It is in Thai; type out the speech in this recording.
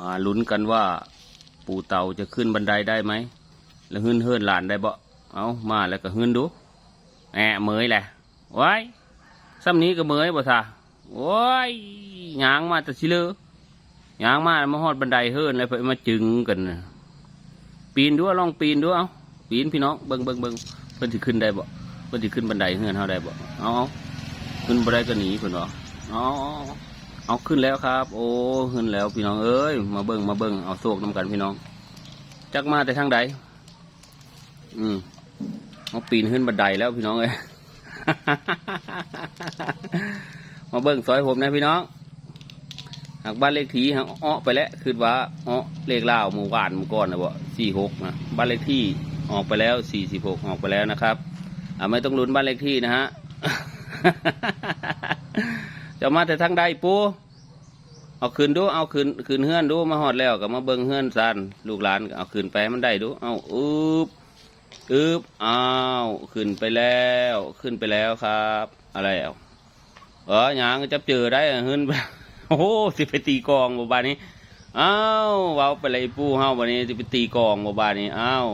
มาลุ้นกันว่า ปู่เต่าจะขึ้นบันไดได้ไหม แล้วหื้นเฮินหลานได้บ่เอามาแล้วก็หื้นดูแอะเมยแหละว้ายซ้ำนี้ก็เมยบ่ซะโอ้ยยางมาแต่สิเลอยางมามาฮอดบันไดเฮินแล้วเพิ่นมาจึงกันปีนดูลองปีนดูเอาปีนพี่น้องเบิ่งเบิ่งเบิ่งเพิ่นสิขึ้นได้บ่เพิ่นสิขึ้นบันไดเฮือนเฮาได้บ่เอาเขึ้นบ่ไดก็หนีเพิ่นบ่เอา เอาขึ้นแล้วครับ โอ้ขึ้นแล้วพี่น้องเอ้ยมาเบิ่งมาเบิ่งเอาโศกนํกันพี่น้อง จักมาแต่ทางใดอืมเอาปีนขึ้นบันไดแล้วพี่น้องเอ้ยมาเบิ่งซอยผมนะพี่น้องหากบ้านเลขที่หากอ้อไปแล้วคือว่าอ้อเลขล่าหมู่บ้านหมู่ก่อนนะบ่สี่หกนะบ้านเลขที่ออกไปแล้วสี่สิบหกออกไปแล้วนะครับ อ่าไม่ต้องลุ้นบ้านเลขที่นะฮะ จะมาแต่ทางใดปูเอาคืนดู เอาคืนคืนเฮือนดู มาหอดแล้วก็มาเบิงเฮือนซันลูกหลานเอาคืนไปให้มันได้ดู เอาอึบอึบอ้าวขึ้นไปแล้ว ขึ้นไปแล้วครับ อะไรอะเออหยังจับเจอได้เฮือนไปโอ้โหสิไปตีกองบ่บานี้อ้าวเว้าไปเลยปูเฮาบันนี้สิไปตีกองบ่บานี้อ้าว